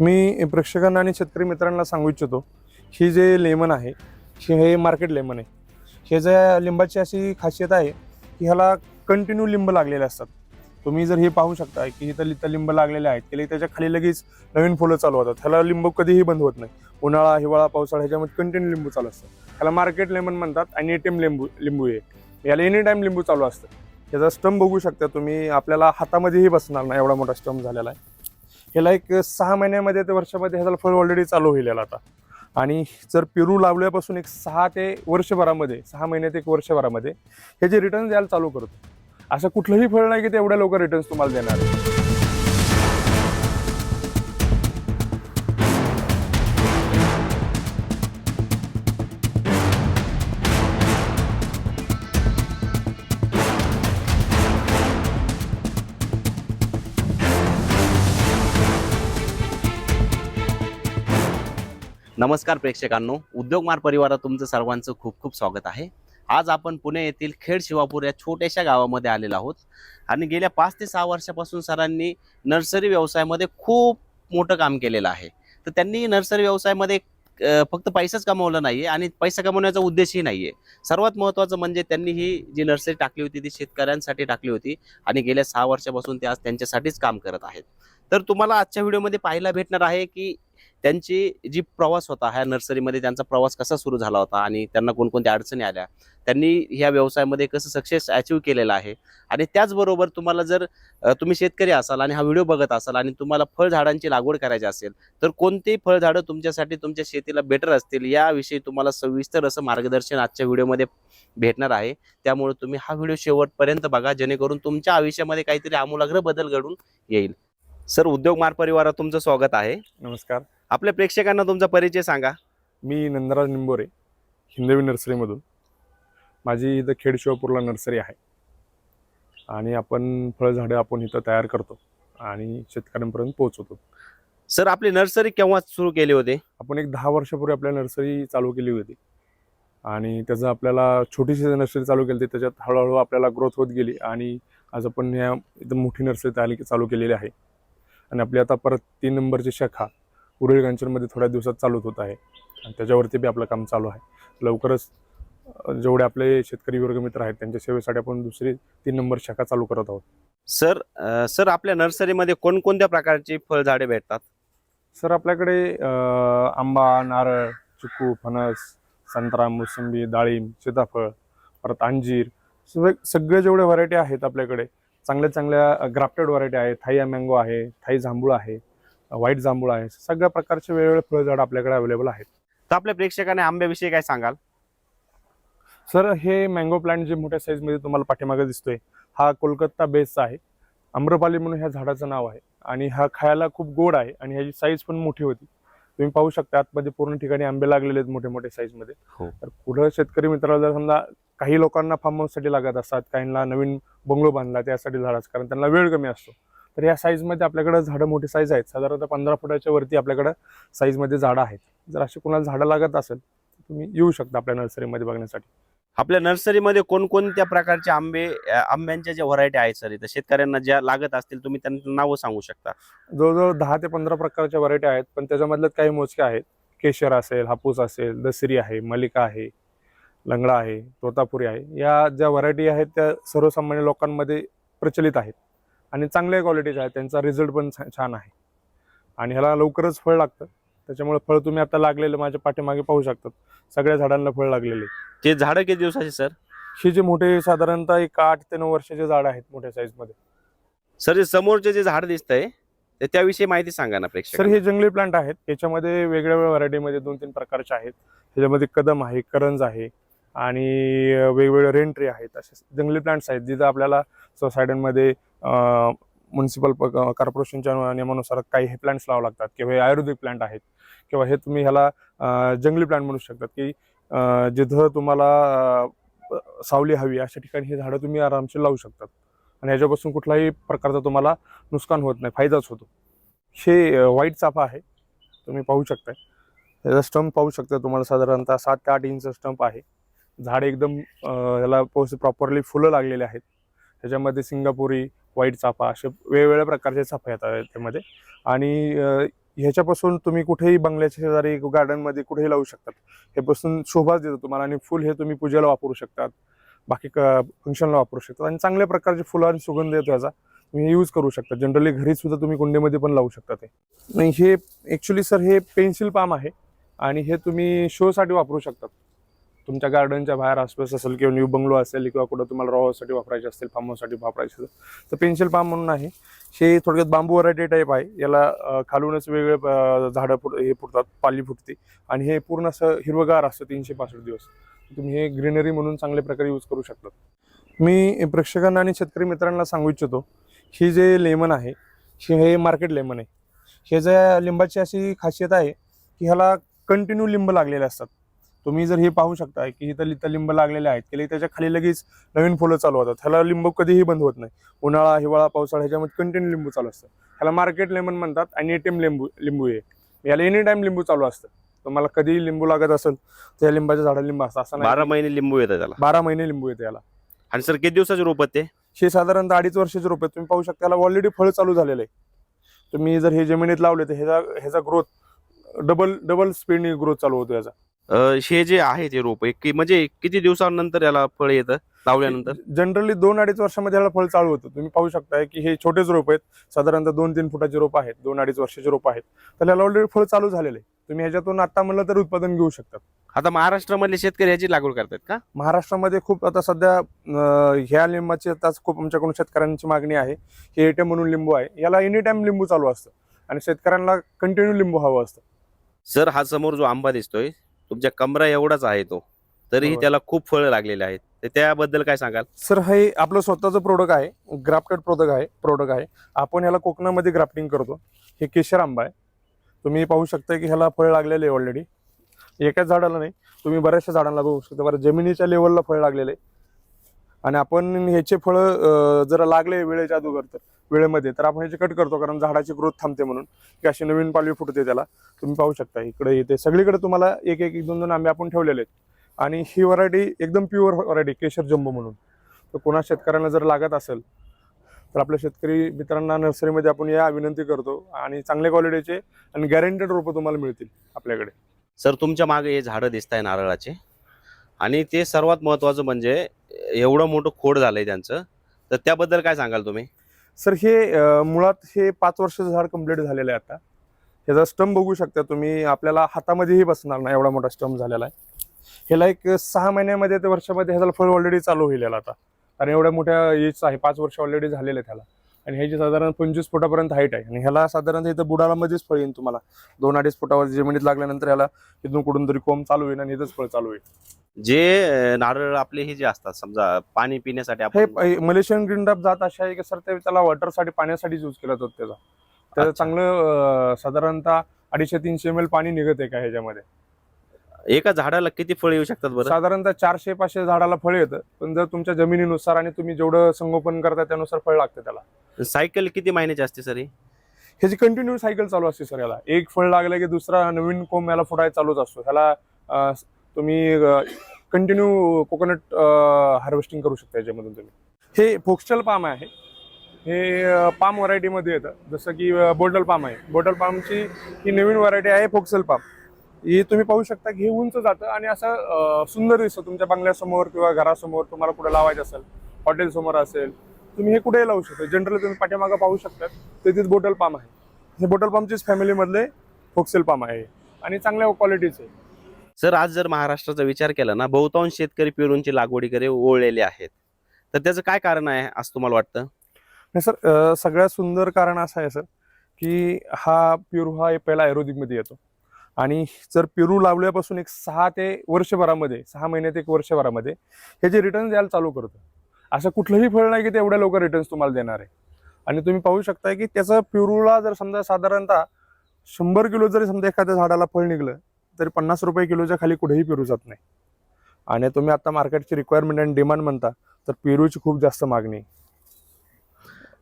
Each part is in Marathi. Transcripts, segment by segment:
मी प्रेक्षकांना आणि शेतकरी मित्रांना सांगू इच्छितो ही जे लेमन आहे हे मार्केट लेमन आहे. हे ज्या लिंबाची अशी खासियत आहे की ह्याला कंटिन्यू लिंब लागलेले असतात. तुम्ही जर हे पाहू शकता की इथं इथं लिंब लागलेले आहेत की त्याच्याखाली लगेच नवीन फुलं चालू होतात. ह्याला लिंब कधीही बंद होत नाही. उन्हाळा हिवाळा पावसाळा ह्याच्यामध्ये कंटिन्यू लिंबू चालू असतं ह्याला मार्केट लेमन म्हणतात आणि एटीएम लिंबू लिंबू आहे याला एनी टाईम लिंबू चालू असतं. ह्याचा स्टंप बघू शकता तुम्ही आपल्याला हातामध्येही बसणार नाही एवढा मोठा स्टंप झालेला आहे. ह्याला एक सहा महिन्यामध्ये ते वर्षामध्ये ह्याला फळ ऑलरेडी चालू होईल आता. आणि जर पेरू लावल्यापासून एक सहा ते वर्षभरामध्ये सहा महिन्यात एक वर्षभरामध्ये ह्याचे रिटर्न द्यायला चालू करतो. असं कुठलंही फळ नाही की ते एवढ्या लवकर रिटर्न्स तुम्हाला देणार. आहे नमस्कार प्रेक्षकांनो. उद्योगमार परिवारात तुमचं सर्वांचं खूप खूप स्वागत आहे. आज आपण पुणे येथील खेड शिवापूर या छोट्याशा गावामध्ये आलेलो आहोत. आणि गेल्या पाच ते सहा वर्षापासून सरांनी नर्सरी व्यवसायामध्ये खूप मोठं काम केलेलं आहे. तर त्यांनी नर्सरी व्यवसायामध्ये फक्त पैसाच कमवला आहे आणि पैसा कमवण्याचा उद्देशही नाही आहे सर्वात महत्त्वाचं म्हणजे त्यांनी ही जी नर्सरी टाकली होती ती शेतकऱ्यांसाठी टाकली होती आणि गेल्या सहा वर्षापासून ते आज त्यांच्यासाठीच काम करत आहेत. तर तुम्हाला आजच्या व्हिडिओमध्ये पाहायला भेटणार आहे की त्यांची जी प्रवास होता ह्या नर्सरीमध्ये त्यांचा प्रवास कसा सुरू झाला होता आणि त्यांना कोणकोणत्या अडचणी आल्या? त्यांनी ह्या व्यवसायामध्ये कसं सक्सेस अचीव केलेलं आहे? आणि त्याचबरोबर तुम्हाला जर तुम्ही शेतकरी असाल आणि हा व्हिडिओ बघत असाल आणि तुम्हाला फळझाडांची लागवड करायची असेल तर कोणती फळझाडं तुमच्यासाठी तुमच्या शेतीला बेटर असतील याविषयी तुम्हाला सविस्तर असं मार्गदर्शन आजच्या व्हिडिओमध्ये भेटणार आहे. त्यामुळे तुम्ही हा व्हिडिओ शेवटपर्यंत बघा जेणेकरून तुमच्या आयुष्यामध्ये काहीतरी आमूलाग्र बदल घडून येईल. सर उद्योग मार परिवारात तुमचं स्वागत आहे. नमस्कार. आपल्या प्रेक्षकांना तुमचा परिचय सांगा. मी नंदराज निंबोरे हिंदवी नर्सरीमधून. माझी इथं खेड शिवापूरला नर्सरी आहे. आणि आपण फळझाडं आपण इथं तयार करतो आणि शेतकऱ्यांपर्यंत पोहोचवतो. सर आपली नर्सरी केव्हा सुरू केली होती? आपण एक दहा वर्षापूर्वी आपल्या नर्सरी चालू केली होती. आणि त्याचं आपल्याला छोटीशी नर्सरी चालू केली होती त्याच्यात हळूहळू आपल्याला ग्रोथ होत गेली आणि आज आपण या इथं मोठी नर्सरी तयार चालू केलेली आहे. आणि आपली आता परत तीन नंबरची शाखा उरळी कांचनमध्ये थोड्या दिवसात चालूच होत आहे. आणि त्याच्यावरती बी आपलं काम चालू आहे. लवकरच जेवढे आपले शेतकरी वर्ग मित्र आहेत त्यांच्या सेवेसाठी आपण दुसरी तीन नंबर शाखा चालू करत आहोत. सर अं, सर आपल्या नर्सरीमध्ये कोणकोणत्या प्रकारची फळझाडे भेटतात? सर आपल्याकडे अं, आंबा नारळ चिकू फणस संत्रा मोसंबी डाळिंब सीताफळ परत अंजीर सगळे सगळे जेवढे व्हरायटी आहेत आपल्याकडे चांगल्या चांगल्या ग्राफ्टेड व्हरायटी आहे. थाई मँगो आहे थाई जांभूळ आहे व्हाईट जांभूळ आहे. सगळ्या प्रकारचे वेगवेगळे फळझाड आपल्याकडे अवेलेबल आहेत. तर आपल्या प्रेक्षकांना आंब्याविषयी काय सांगाल? सर हे मँगो प्लांट जे मोठ्या साईजमध्ये तुम्हाला पाठीमागे दिसतोय हा कोलकाता बेसचा आहे. आम्रपाली म्हणून ह्या झाडाचं नाव आहे. आणि हा खायला खूप गोड आहे आणि ह्याची साईज पण मोठी होती. तुम्ही पाहू शकता आतमध्ये पूर्ण ठिकाणी आंबे लागलेले आहेत मोठे मोठे साईजमध्ये हो. तर पुढं शेतकरी मित्राला जर समजा काही लोकांना फार्म हाऊससाठी लागत असतात काहींना नवीन बंगलो बांधला त्यासाठी झाडाचं कारण त्यांना वेळ कमी असतो. तर या साईजमध्ये आपल्याकडे झाडं मोठी साईज आहेत. साधारणतः पंधरा फुटाच्या वरती आपल्याकडं साईजमध्ये झाडं आहेत. जर अशी कोणाला झाडं लागत असेल तर तुम्ही येऊ शकता आपल्या नर्सरीमध्ये बघण्यासाठी. आपल्या नर्सरीमध्ये कोणकोणत्या प्रकारचे आंबे आंब्यांच्या ज्या व्हरायटी आहेत सर इथं शेतकऱ्यांना ज्या लागत असतील तुम्ही त्यांना नावं सांगू शकता. जवळजवळ दहा ते पंधरा प्रकारच्या व्हरायटी आहेत पण त्याच्यामधल्या काही मोजक्या आहेत. केशर असेल हापूस असेल दसरी आहे मलिका आहे लंगडा आहे तोतापुरी आहे. या ज्या व्हरायटी आहेत त्या सर्वसामान्य लोकांमध्ये प्रचलित आहेत. आणि चांगल्या क्वालिटीच्या आहेत. त्यांचा रिझल्ट पण छान आहे. आणि ह्याला लवकरच फळ लागतं. त्याच्यामुळे फळ तुम्ही आता लागलेलं माझ्या पाठीमागे पाहू शकतात. सगळ्या झाडांना फळ लागलेले. ते झाडं किती दिवसाचे सर? हे जे मोठे साधारणतः एक आठ ते नऊ वर्षाचे झाड आहेत मोठ्या साईजमध्ये सर जे समोरचे जे झाड दिसतंय ते त्याविषयी माहिती सांगा ना सर प्रेक्षक हे जंगली प्लांट आहेत. याच्यामध्ये वेगळ्या वेगळ्या व्हरायटीमध्ये दोन तीन प्रकारचे आहेत. त्याच्यामध्ये कदम आहे करंज आहे आणि वेगवेगळे रेंट्री आहेत असे जंगली प्लांट्स आहेत जिथं आपल्याला सोसायट्यांमध्ये म्युन्सिपल कॉर्पोरेशनच्या नियमानुसार काही हे प्लांट्स लावावे लागतात किंवा हे आयुर्वेदिक प्लांट आहेत किंवा हे तुम्ही ह्याला जंगली प्लांट म्हणू शकतात की जिथं तुम्हाला सावली हवी अशा ठिकाणी हे झाडं तुम्ही आरामशीर लावू शकतात. आणि ह्याच्यापासून कुठलाही प्रकारचा तुम्हाला नुकसान होत नाही फायदाच होतो. हे व्हाईट चाफा आहे तुम्ही पाहू शकताय. त्याचा स्टंप पाहू शकता तुम्हाला साधारणतः सात ते आठ इंच स्टंप आहे. झाड एकदम अं, याला प्रॉपरली फुलं लागलेले आहेत. त्याच्यामध्ये सिंगापुरी व्हाईट चाफा असे वेगवेगळ्या प्रकारचे चाफा येतात त्यामध्ये. आणि ह्याच्यापासून तुम्ही कुठेही बंगल्याच्या शेजारी गार्डनमध्ये कुठेही लावू शकतात. हे पासून शोभाच देतो तुम्हाला आणि फुल हे तुम्ही पूजेला वापरू शकतात. बाकी फंक्शनला वापरू शकतात. आणि चांगल्या प्रकारचे फुलं आणि सुगंध येतो याचा. तुम्ही यूज करू शकता. जनरली घरी सुद्धा तुम्ही कुंडीमध्ये पण लावू शकता ते. नाही हे ॲक्च्युली सर हे पेन्सिल पाम आहे. आणि हे तुम्ही शोसाठी वापरू शकतात. तुमच्या गार्डनच्या बाहेर आसपास असेल किंवा न्यू बंगलो असेल किंवा कुठं तुम्हाला रॉसाठी वापरायचे असतील फार्म हाऊससाठी वापरायचे असेल तर पेन्सिल पाम म्हणून आहे. हे थोडक्यात बांबू व्हरायटी टाईप आहे. याला खालूनच वेगळे झाडं फुट हे फुटतात पाली फुटते. आणि हे पूर्ण असं हिरवगार असतं तीनशे पासष्ट दिवस. तुम्ही हे ग्रीनरी म्हणून चांगल्या प्रकारे यूज करू शकतात मी प्रेक्षकांना आणि शेतकरी मित्रांना सांगू इच्छितो ही जे लेमन आहे हे मार्केट लेमन आहे. हे ज्या लिंबाची अशी खासियत आहे की ह्याला कंटिन्यू लिंब लागलेले असतात. तुम्ही जर हे पाहू शकता की इथं इथं लिंब लागलेले आहेत की त्याच्याखाली लगेच नवीन फुलं चालू होतात. ह्याला लिंब कधीही बंद होत नाही. उन्हाळा हिवाळा पावसाळा ह्याच्यामध्ये कंटिन्यू लिंबू चालू असतं. ह्याला मार्केट लेमन म्हणतात आणि एटीएम लिंबू लिंबू आहे याला एनी टाइम लिंबू चालू असतं. तुम्हाला कधीही लिंबू लागत असेल तर या लिंबाच्या झाडाला लिंब असतं. असं बारा महिने लिंबू येतं त्याला. बारा महिने लिंबू येते याला. आणि सर किती दिवसाचे रोप ते? हे साधारणतः अडीच वर्षाचे रोप आहेत. तुम्ही पाहू शकता याला ऑलरेडी फळ चालू झालेलं आहे तुम्ही जर हे जमिनीत लावले तर ह्याचा ह्याचा ग्रोथ डबल डबल स्पीडने ग्रोथ चालू होतो याचा. हे जे आहे ते रोप की म्हणजे किती दिवसानंतर याला फळ येतं? लावल्यानंतर? जनरली दोन अडीच वर्षामध्ये याला फळ चालू होतं. तुम्ही पाहू शकता की हे छोटेच रोप आहेत. साधारणतः दोन तीन फुटाचे रोप आहेत. दोन अडीच वर्षाचे रोप आहेत. तर याला ऑलरेडी फळ चालू झालेले तुम्ही ह्याच्यातून आता म्हणलं तर उत्पादन घेऊ शकतात. आता महाराष्ट्रामधले शेतकरी याची लागवड करतात का? महाराष्ट्रामध्ये खूप आता सध्या ह्या लिंबाची आता खूप आमच्याकडून शेतकऱ्यांची मागणी आहे. हे एटीएम म्हणून लिंबू आहे. याला एनी टाइम लिंबू चालू असतं. आणि शेतकऱ्यांना कंटिन्यू लिंबू हवं असतं. सर हा समोर जो आंबा दिसतोय तुमच्या कमरा एवढाच आहे तो. तरीही बरोबर. त्याला खूप फळं लागलेले आहेत. तर त्याबद्दल काय सांगाल? सर हे आपलं स्वतःचं प्रोडक्ट आहे. ग्राफ्टेड प्रोडक्ट आहे प्रोडक्ट आहे. आपण ह्याला कोकणामध्ये ग्राफ्टिंग करतो. हे केशर आंबा आहे. तुम्ही पाहू शकता की ह्याला फळ लागलेले आहे ऑलरेडी एकाच झाडाला नाही तुम्ही बऱ्याचशा झाडांना बघू शकता. बरं जमिनीच्या लेवलला फळ लागलेले आहे. आणि आपण ह्याचे फळं जर लागले वेळेच्या अगोदर तर. वेळेमध्ये तर आपण ह्याचे कट करतो कारण झाडाची ग्रोथ थांबते म्हणून. की अशी नवीन पालवी फुटते त्याला. तुम्ही पाहू शकता इकडे येते सगळीकडे तुम्हाला एक एक दोन दोन आंबे आपण ठेवलेले आहेत. आणि ही व्हरायटी एकदम प्युअर व्हरायटी केशर जम्बो म्हणून. तर कोणा शेतकऱ्यांना जर लागत असेल तर आपल्या शेतकरी मित्रांना नर्सरीमध्ये आपण या विनंती करतो आणि चांगल्या क्वालिटीचे आणि गॅरंटेड रोपं तुम्हाला मिळतील आपल्याकडे. सर तुमच्या मागे हे झाडं दिसत आहे नारळाचे. आणि ते सर्वात महत्वाचं म्हणजे एवढं मोठं खोड झालंय त्यांचं. तर त्याबद्दल काय सांगाल तुम्ही? सर हे मुळात हे पाच वर्षाचं झाड कंप्लीट झालेलं आहे आता. ह्याचा स्टंप बघू शकता तुम्ही. आपल्याला हातामध्येही बसणार नाही एवढा मोठा स्टंप झालेला आहे. ह्याला एक सहा महिन्यामध्ये ते वर्षामध्ये ह्याचा फळ ऑलरेडी चालू होईल आता. कारण एवढ्या मोठ्या एज आहे पाच वर्ष ऑलरेडी झालेलं आहे त्याला. आणि ह्याची साधारण पंचवीस फुटापर्यंत हाईट आहे. आणि ह्याला साधारणतः इथं बुडालामध्येच फळ येईल तुम्हाला. दोन अडीच फुटावर जमिनीत लागल्यानंतर ह्याला इथून कुठून तरी कोंब चालू होईल आणि इथंच फळ चालू होईल. जे नारळ आपले हे जे असतात समजा पाणी पिण्यासाठी हे मलेशियन ग्रीन डब जात अशा आहे की सर ते त्याला वॉटरसाठी पाण्यासाठीच यूज केला जातो त्याचा. त्याचं. चांगलं साधारणतः अडीचशे तीनशे एम एल पाणी निघत आहे का ह्याच्यामध्ये? एका झाडाला किती फळ येऊ शकतात बरं? साधारणतः चारशे पाचशे झाडाला फळ येतं. पण जर तुमच्या जमिनीनुसार आणि तुम्ही जेवढं संगोपन करता त्यानुसार फळ लागतं त्याला. सायकल किती महिन्याची असते सर ही? ह्याची कंटिन्यू सायकल चालू असते सर याला. एक फळ लागलं की दुसरा नवीन कोंब याला फुटायला चालूच असतो. ह्याला तुम्ही कंटिन्यू कोकोनट हार्वेस्टिंग करू शकता याच्यामधून तुम्ही. हे फोक्स्टल पाम आहे. हे पाम व्हरायटीमध्ये येतं. जसं की बोटल पाम आहे. बोटल पामची ही नवीन व्हरायटी आहे फोक्सल पाम ही तुम्ही पाहू शकता की हे उंच जातं आणि असं सुंदर दिसतं. तुमच्या बंगल्यासमोर किंवा घरासमोर तुम्हाला कुठे लावायचं असेल हॉटेल समोर असेल तुम्ही हे कुठेही लावू शकता. जनरली तुम्ही पाठीमागं पाहू शकता तिथेच बोटल पाम आहे. हे बोटल पामचीच फॅमिलीमधले फोक्सेल पाम आहे. आणि चांगल्या क्वालिटीचे सर आज जर महाराष्ट्राचा विचार केला ना बहुतांश शेतकरी पेरूंची लागवडीकडे ओळलेले आहेत. तर त्याचं काय कारण आहे असं तुम्हाला वाटतं? नाही सर सगळ्यात सुंदर कारण असं आहे सर की हा पेरू हा पहिला आयुर्वेदिकमध्ये येतो. आणि जर पेरू लावल्यापासून एक सहा ते वर्षभरामध्ये सहा महिन्यात एक वर्षभरामध्ये हे जे रिटर्न द्यायला चालू करतं असं कुठलंही फळ नाही की ते एवढ्या लवकर रिटर्न्स तुम्हाला देणार आहे. आणि तुम्ही पाहू शकता की त्याचं पेरूला जर समजा साधारणतः शंभर किलो जरी समजा एखाद्या झाडाला फळ निघलं तरी पन्नास रुपये किलोच्या खाली कुठेही पेरू जात नाही. आणि तुम्ही आता मार्केटची रिक्वायरमेंट आणि डिमांड म्हणता तर पेरूची खूप जास्त मागणी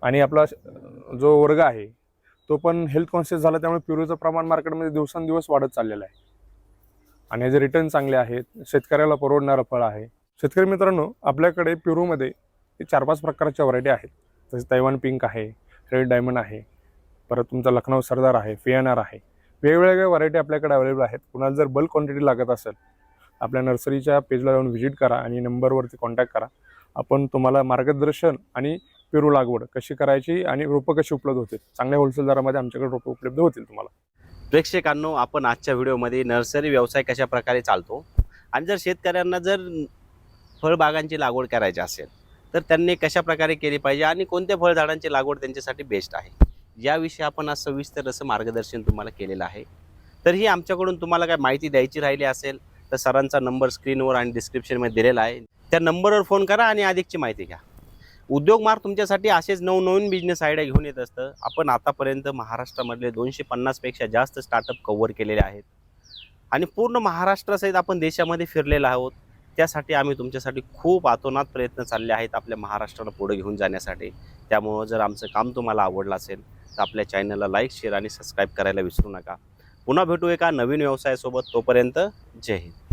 आणि आपला जो वर्ग आहे तो पण हेल्थ कॉन्शियस झाला त्यामुळे प्युरोचं प्रमाण मार्केटमध्ये दिवसेंदिवस वाढत चाललेलं आहे. आणि याचे रिटर्न चांगले आहेत. शेतकऱ्याला परवडणारं फळ आहे. शेतकरी मित्रांनो आपल्याकडे प्युरोमध्ये चार पाच प्रकारच्या व्हरायटी आहेत. जसे तैवान पिंक आहे रेड डायमंड आहे परत तुमचा लखनौ सरदार आहे फियानार आहे. वेगवेगळ्या व्हरायटी आपल्याकडे अवेलेबल आहेत. कुणाला जर बल्क क्वांटिटी लागत असेल आपल्या नर्सरीच्या पेजला जाऊन व्हिजिट करा आणि नंबरवरती कॉन्टॅक्ट करा. आपण तुम्हाला मार्गदर्शन आणि पेरू लागवड कशी करायची आणि रोपं कशी उपलब्ध होतील? चांगल्या होलसेल दरामध्ये आमच्याकडे रोपं उपलब्ध होतील तुम्हाला. प्रेक्षकांनो आपण आजच्या व्हिडिओमध्ये नर्सरी व्यवसाय कशा प्रकारे चालतो आणि जर शेतकऱ्यांना जर फळबागांची लागवड करायची असेल तर त्यांनी कशा प्रकारे केली पाहिजे आणि कोणत्या फळझाडांची लागवड त्यांच्यासाठी बेस्ट आहे? याविषयी आपण आज सविस्तर असं मार्गदर्शन तुम्हाला केलेलं आहे. तर ही आमच्याकडून तुम्हाला काय माहिती द्यायची राहिली असेल तर सरांचा नंबर स्क्रीनवर आणि डिस्क्रिप्शनमध्ये दिलेला आहे. त्या नंबरवर फोन करा आणि अधिकची माहिती घ्या. उद्योग मार्ग तुमच्यासाठी असेच नवनवीन बिझनेस आयडिया घेऊन येत असतं. आपण आतापर्यंत महाराष्ट्रामधले दोनशे पन्नासपेक्षा जास्त स्टार्टअप कव्हर केलेले आहेत. आणि पूर्ण महाराष्ट्रासहित आपण देशामध्ये फिरलेलो आहोत. त्यासाठी आम्ही तुमच्यासाठी खूप आतोनात प्रयत्न चालले आहेत आपल्या महाराष्ट्राला पुढे घेऊन जाण्यासाठी. त्यामुळं जर आमचं काम तुम्हाला आवडलं असेल तर आपल्या चॅनलला लाईक शेअर आणि सबस्क्राईब करायला विसरू नका. पुन्हा भेटू एका नवीन व्यवसायासोबत. तोपर्यंत जय हिंद.